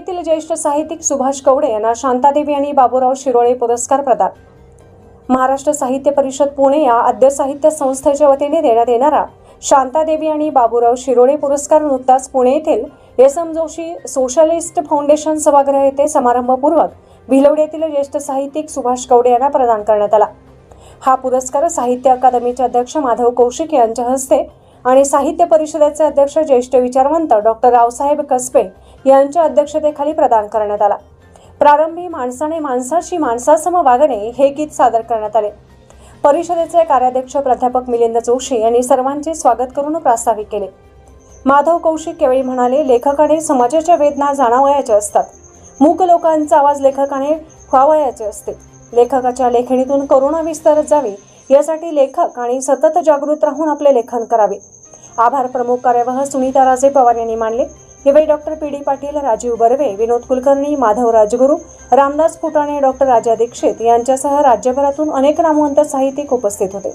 येथील ज्येष्ठ साहित्यिक सुभाष कवडे यांना शांतादेवी आणि बाबूराव शिरोळे पुरस्कार प्रदान. महाराष्ट्र साहित्य परिषद पुणे या आद्य साहित्य संस्थेच्या वतीने देण्यात येणारा शांतादेवी आणि बाबूराव शिरोळे पुरस्कार नुकताच पुणे येथील S M Joshi socialist foundation सभागृह येथे समारंभपूर्वक भिलवडी येथील ज्येष्ठ साहित्यिक सुभाष कवडे यांना प्रदान करण्यात आला. हा पुरस्कार साहित्य अकादमीचे अध्यक्ष माधव कौशिक यांच्या हस्ते आणि साहित्य परिषदेचे अध्यक्ष ज्येष्ठ विचारवंत डॉक्टर रावसाहेब कसबे यांच्या अध्यक्षतेखाली प्रदान करण्यात आला. प्रारंभी माणसाने माणसाशी माणसासम वागणे हे गीत सादर करण्यात आले. परिषदेचे कार्याध्यक्ष प्राध्यापक मिलिंद जोशी यांनी सर्वांचे स्वागत करून प्रास्ताविक केले. माधव कौशिक यावेळी म्हणाले लेखकाने समाजाच्या वेदना जाणावयाच्या असतात. मूक लोकांचा आवाज लेखकाने व्हावयाचे असते. लेखकाच्या लेखणीतून करुणा विस्तारत जावी यासाठी लेखक आणि सतत जागृत राहून आपले लेखन करावे. आभार प्रमुख कार्यवाह सुनीता राजे पवार यांनी मानले. यावेळी doctor P. D. Patil Rajiv Barve Vinod Kulkarni Madhav Rajguru Ramdas Phutane doctor Raja Dixit यांच्यासह राज्यभरातून अनेक नामवंत साहित्यिक उपस्थित होते.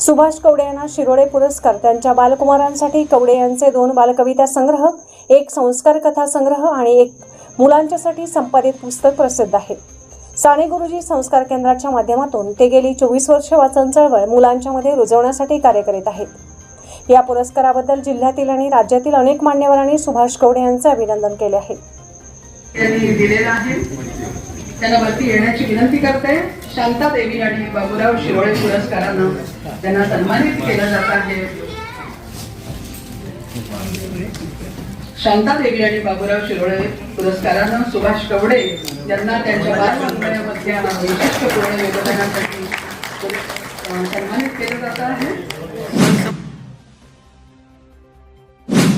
सुभाष कवडे यांना शिरोडे पुरस्कार त्यांच्या बालकुमारांसाठी कवडे यांचे दोन बालकविता संग्रह एक संस्कार कथा संग्रह आणि एक मुलांच्यासाठी संपादित पुस्तक प्रसिद्ध आहे. साने गुरुजी संस्कार केंद्राच्या माध्यमातून ते गेली चोवीस वर्ष वाचन चळवळ मुलांच्या मध्ये रुजवण्यासाठी कार्य करीत आहेत. या पुरस्काराबद्दल जिल्ह्यातील आणि राज्यातील अनेक मान्यवरांनी सुभाष कवडे यांचे अभिनंदन केले आहे. त्यांनी दिलेला आहे. त्यांना वरती येण्याची विनंती करते. शांता देवी आणि बाबूराव शिरोळे पुरस्कारानं त्यांना सन्मानित केलं जात आहे. शांता देवी आणि बाबूराव शिरोळे पुरस्कारानं सुभाष कवडे यांना त्यांच्या बालमंदिरामध्ये विशिष्ट पूर्ण योगदानासाठी सन्मानित केलं जात आहे.